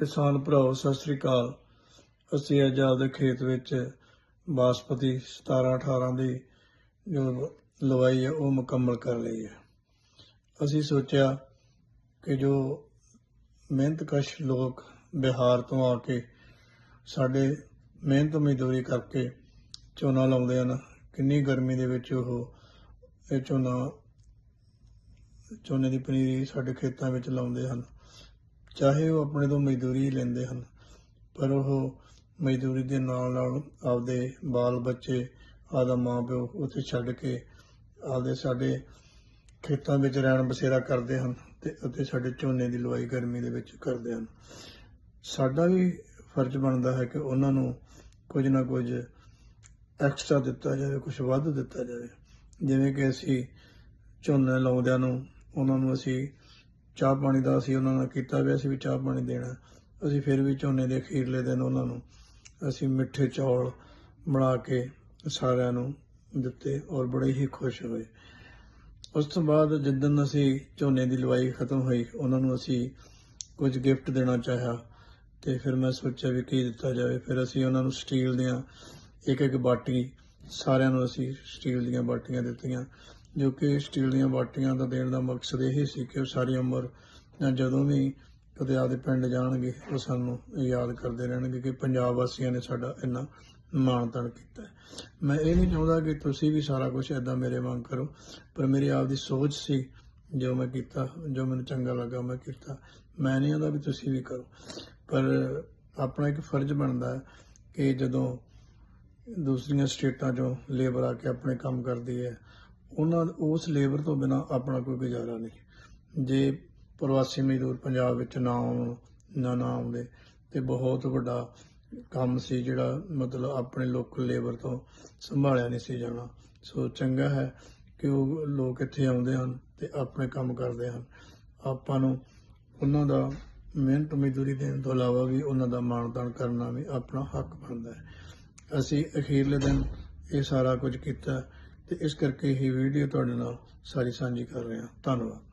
ਕਿਸਾਨ ਭਰਾਓ, ਸਤਿ ਸ੍ਰੀ ਅਕਾਲ। ਅਸੀਂ ਅੱਜ ਆਪਦੇ ਖੇਤ ਵਿੱਚ ਬਾਸਪਤੀ 17 18 ਦੀ ਜੋ ਲਵਾਈ ਹੈ, ਉਹ ਮੁਕੰਮਲ ਕਰ ਲਈ ਹੈ। ਅਸੀਂ ਸੋਚਿਆ ਕਿ ਜੋ ਮਿਹਨਤਕਸ਼ ਲੋਕ ਬਿਹਾਰ ਤੋਂ ਆ ਕੇ ਸਾਡੇ ਮਿਹਨਤ ਮਜ਼ਦੂਰੀ ਕਰਕੇ ਝੋਨਾ ਲਾਉਂਦੇ ਹਨ, ਕਿੰਨੀ ਗਰਮੀ ਦੇ ਵਿੱਚ ਉਹ ਇਹ ਝੋਨਾ, ਝੋਨੇ ਦੀ ਪਨੀਰੀ ਸਾਡੇ ਖੇਤਾਂ ਵਿੱਚ ਲਾਉਂਦੇ ਹਨ। ਚਾਹੇ ਉਹ ਆਪਣੇ ਤੋਂ ਮਜ਼ਦੂਰੀ ਹੀ ਲੈਂਦੇ ਹਨ, ਪਰ ਉਹ ਮਜ਼ਦੂਰੀ ਦੇ ਨਾਲ ਨਾਲ ਆਪਦੇ ਬਾਲ ਬੱਚੇ, ਆਪਦਾ ਮਾਂ ਪਿਓ ਉੱਥੇ ਛੱਡ ਕੇ ਆਪਦੇ ਸਾਡੇ ਖੇਤਾਂ ਵਿੱਚ ਰਹਿਣ ਬਸੇਰਾ ਕਰਦੇ ਹਨ ਤੇ ਅਤੇ ਸਾਡੇ ਝੋਨੇ ਦੀ ਲਵਾਈ ਗਰਮੀ ਦੇ ਵਿੱਚ ਕਰਦੇ ਹਨ। ਸਾਡਾ ਵੀ ਫਰਜ਼ ਬਣਦਾ ਹੈ ਕਿ ਉਹਨਾਂ ਨੂੰ ਕੁਝ ਨਾ ਕੁਝ ਐਕਸਟਰਾ ਦਿੱਤਾ ਜਾਵੇ, ਕੁਝ ਵੱਧ ਦਿੱਤਾ ਜਾਵੇ। ਜਿਵੇਂ ਕਿ ਅਸੀਂ ਝੋਨੇ ਲਾਉਂਦਿਆਂ ਨੂੰ, ਉਹਨਾਂ ਨੂੰ ਅਸੀਂ ਚਾਹ ਪਾਣੀ ਦਾ ਅਸੀਂ ਉਹਨਾਂ ਨਾਲ ਕੀਤਾ ਵੀ ਅਸੀਂ ਵੀ ਚਾਹ ਪਾਣੀ ਦੇਣਾ। ਅਸੀਂ ਫਿਰ ਵੀ ਝੋਨੇ ਦੇ ਅਖੀਰਲੇ ਦਿਨ ਉਹਨਾਂ ਨੂੰ ਅਸੀਂ ਮਿੱਠੇ ਚੌਲ ਬਣਾ ਕੇ ਸਾਰਿਆਂ ਨੂੰ ਦਿੱਤੇ ਔਰ ਬੜੇ ਹੀ ਖੁਸ਼ ਹੋਏ। ਉਸ ਤੋਂ ਬਾਅਦ ਜਿੱਦਨ ਅਸੀਂ ਝੋਨੇ ਦੀ ਲਵਾਈ ਖਤਮ ਹੋਈ, ਉਹਨਾਂ ਨੂੰ ਅਸੀਂ ਕੁਝ ਗਿਫਟ ਦੇਣਾ ਚਾਹਿਆ ਤੇ ਫਿਰ ਮੈਂ ਸੋਚਿਆ ਵੀ ਕੀ ਦਿੱਤਾ ਜਾਵੇ। ਫਿਰ ਅਸੀਂ ਉਹਨਾਂ ਨੂੰ ਸਟੀਲ ਦੀਆਂ ਇੱਕ ਇੱਕ ਬਾਟੀ ਸਾਰਿਆਂ ਨੂੰ ਅਸੀਂ ਸਟੀਲ ਦੀਆਂ ਬਾਟੀਆਂ ਦਿੱਤੀਆਂ। ਜੋ ਕਿ ਸਟੀਲ ਦੀਆਂ ਬਾਟੀਆਂ ਦਾ ਦੇਣ ਦਾ ਮਕਸਦ ਇਹ ਸੀ ਕਿ ਉਹ ਸਾਰੀ ਉਮਰ, ਜਾਂ ਜਦੋਂ ਵੀ ਕਦੇ ਆਪਦੇ ਪਿੰਡ ਜਾਣਗੇ, ਉਹ ਸਾਨੂੰ ਯਾਦ ਕਰਦੇ ਰਹਿਣਗੇ ਕਿ ਪੰਜਾਬ ਵਾਸੀਆਂ ਨੇ ਸਾਡਾ ਇੰਨਾ ਮਾਣ ਤਾਣ ਕੀਤਾ। ਮੈਂ ਇਹ ਨਹੀਂ ਚਾਹੁੰਦਾ ਕਿ ਤੁਸੀਂ ਵੀ ਸਾਰਾ ਕੁਝ ਏਦਾਂ ਮੇਰੇ ਵਾਂਗ ਕਰੋ, ਪਰ ਮੇਰੀ ਆਪਦੀ ਸੋਚ ਸੀ, ਜੋ ਮੈਂ ਕੀਤਾ, ਜੋ ਮੈਨੂੰ ਚੰਗਾ ਲੱਗਾ ਮੈਂ ਕੀਤਾ। ਮੈਂ ਨਹੀਂ ਆਂਦਾ ਵੀ ਤੁਸੀਂ ਵੀ ਕਰੋ। ਪਰ ਆਪਣਾ ਇੱਕ ਫਰਜ਼ ਬਣਦਾ ਹੈ ਕਿ ਜਦੋਂ ਦੂਸਰੀਆਂ ਸਟੇਟਾਂ 'ਚੋਂ ਲੇਬਰ ਆ ਕੇ ਆਪਣੇ ਕੰਮ ਕਰਦੀ ਹੈ ਉਹਨਾਂ ਉਸ ਲੇਬਰ ਤੋਂ ਬਿਨਾ ਆਪਣਾ ਕੋਈ ਗੁਜ਼ਾਰਾ ਨਹੀਂ। ਜੇ ਪ੍ਰਵਾਸੀ ਮਜ਼ਦੂਰ ਪੰਜਾਬ ਵਿੱਚ ਨਾ ਆਉਣ, ਨਾ ਨਾ ਆਉਂਦੇ, ਤੇ ਬਹੁਤ ਵੱਡਾ ਕੰਮ ਸੀ ਜਿਹੜਾ ਮਤਲਬ ਆਪਣੇ ਲੋਕਲ ਲੇਬਰ ਤੋਂ ਸੰਭਾਲਿਆ ਨਹੀਂ ਸੀ ਜਾਣਾ। ਸੋ ਚੰਗਾ ਹੈ ਕਿ ਉਹ ਲੋਕ ਇੱਥੇ ਆਉਂਦੇ ਹਨ ਤੇ ਆਪਣੇ ਕੰਮ ਕਰਦੇ ਹਨ। ਆਪਾਂ ਨੂੰ ਉਹਨਾਂ ਦਾ ਮਿਹਨਤ ਮਜ਼ਦੂਰੀ ਦੇਣ ਤੋਂ ਇਲਾਵਾ ਵੀ ਉਹਨਾਂ ਦਾ ਮਾਣਤਾਣ ਕਰਨਾ ਵੀ ਆਪਣਾ ਹੱਕ ਬਣਦਾ ਹੈ। ਅਸੀਂ ਅਖੀਰਲੇ ਦਿਨ ਇਹ ਸਾਰਾ ਕੁਝ ਕੀਤਾ। ਤੇ ਇਸ ਕਰਕੇ ਇਹ ਵੀਡੀਓ ਤੁਹਾਡੇ ਨਾਲ ਸਾਰੀ ਸਾਂਝੀ ਕਰ ਰਹੇ। ਹਾਂ ਧੰਨਵਾਦ।